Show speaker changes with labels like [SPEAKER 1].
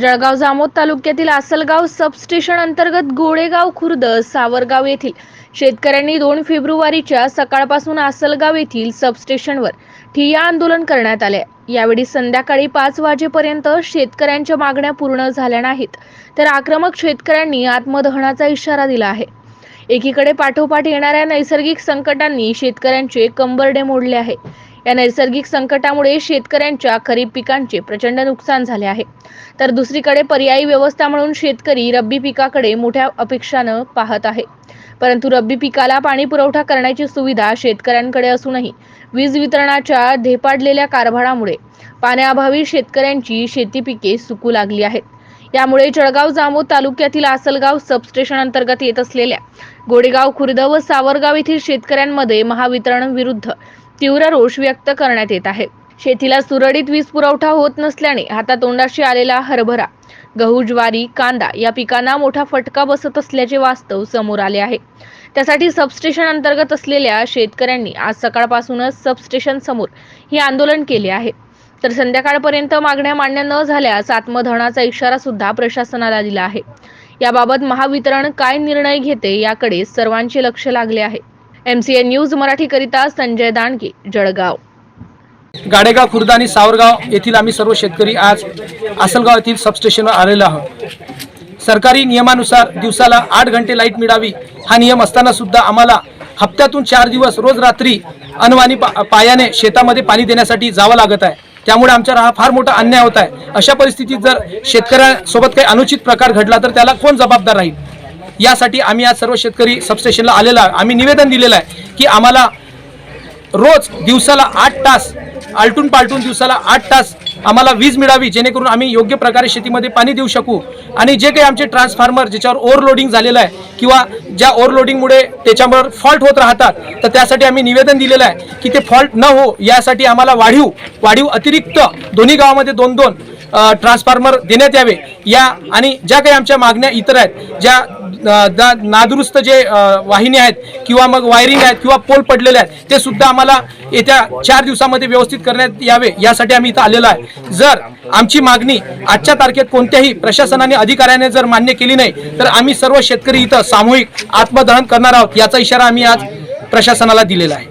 [SPEAKER 1] जळगाव जामोद तालुक्यातील आसलगाव सबस्टेशन अंतर्गत गोळेगाव खुर्द सावरगाव येथील शेतकऱ्यांनी दोन फेब्रुवारीच्या सकाळपासून आसलगाव येथील सबस्टेशनवर ठिय्या आंदोलन करण्यात आले. यावेळी संध्याकाळी पाच वाजेपर्यंत शेतकऱ्यांच्या मागण्या पूर्ण झाल्या नाहीत तर आक्रमक शेतकऱ्यांनी आत्मदहनाचा इशारा दिला आहे. एकीकडे पाठोपाठ येणाऱ्या नैसर्गिक संकटांनी शेतकऱ्यांचे कंबरडे मोडले आहे. या नैसर्गिक संकटामुळे शेतकऱ्यांच्या खरीप पिकांचे प्रचंड नुकसान झाले आहे. तर दुसरीकडे पर्यायी व्यवस्था म्हणून शेतकरी रब्बी पिकाकडे मोठ्या अपेक्षानं पाहत आहे. परंतु रब्बी पिकाला पाणी पुरवठा करण्याची सुविधा शेतकऱ्यांकडे असूनही वीज वितरणाच्या धेपाडलेल्या कारभारामुळे पाण्याअभावी शेतकऱ्यांची शेती पिके सुकू लागली आहेत. यामुळे जळगाव जामोद तालुक्यातील आसलगाव सबस्टेशन अंतर्गत येत असलेल्या गोडेगाव खुर्द व सावरगाव येथील शेतकऱ्यांमध्ये महावितरण विरुद्ध तीव्र रोष व्यक्त करण्यात येत आहे. शेतीला सुरळीत वीज पुरवठा होत नसल्याने हातातोंडाशी आलेला हरभरा गहू ज्वारी कांदा या पिकांना मोठा फटका बसत असल्याचे वास्तव समोर आले आहे. त्यासाठी सबस्टेशन अंतर्गत असलेल्या शेतकऱ्यांनी आज सकाळपासूनच सबस्टेशन समोर हे आंदोलन केले आहे. तर संध्याकाळपर्यंत मागण्या मान्य न झाल्यास आत्मधनाचा इशारा सुद्धा प्रशासनाला दिला आहे. याबाबत महावितरण काय निर्णय घेते याकडे सर्वांचे लक्ष लागले आहे. एमसीए न्यूज मराठीकरिता संजय दांडगे जळगाव.
[SPEAKER 2] गाडेगाव खुर्द आणि सावरगाव येथील आम्ही सर्व शेतकरी आज आसलगाव येथील सबस्टेशनवर आलेलो आहोत. सरकारी नियमानुसार दिवसाला आठ घंटे लाइट मिळावी हा नियम असताना सुद्धा आम्हाला हप्त्यातून चार दिवस रोज रात्री अनवाणी पा पायाने शेतामध्ये पाणी देण्यासाठी जावं लागत आहे. त्यामुळे आमच्यावर हा फार मोठा अन्याय होत आहे. अशा परिस्थितीत जर शेतकऱ्यांसोबत काही अनुचित प्रकार घडला तर त्याला कोण जबाबदार राहील? यासाठी आम्ही आज सर्व शेतकरी सबस्टेशनला आलेला आहे. आम्ही निवेदन दिलेलं आहे की आम्हाला रोज दिवसाला आठ तास आलटून पालटून दिवसाला आठ तास आम्हाला वीज मिळावी जेणेकरून आम्ही योग्य प्रकारे शेतीमध्ये पाणी देऊ शकू. आणि जे काही आमचे ट्रान्सफॉर्मर ज्याच्यावर ओव्हरलोडिंग झालेलं आहे किंवा ज्या ओव्हरलोडिंगमुळे त्याच्यावर फॉल्ट होत राहतात तर त्यासाठी आम्ही निवेदन दिलेलं आहे की ते फॉल्ट न हो यासाठी आम्हाला वाढीव वाढीव अतिरिक्त दोन्ही गावामध्ये दोन दोन ट्रान्सफॉर्मर देण्यात यावे. या आणि ज्या काही आमच्या मागण्या इतर आहेत ज्या नादुरुस्त जे वाहिनी आहेत किंवा मग वायरिंग आहेत किंवा पोल पडलेले आहेत ते सुद्धा आम्हाला येत्या चार दिवसामध्ये व्यवस्थित करण्यात यावे यासाठी आम्ही इथं आलेलो आहे. जर आमची मागणी आजच्या तारखेत कोणत्याही प्रशासनाने अधिकाऱ्याने जर मान्य केली नाही तर आम्ही सर्व शेतकरी इथं सामूहिक आत्मदहन करणार आहोत याचा इशारा आम्ही आज प्रशासनाला दिलेला आहे.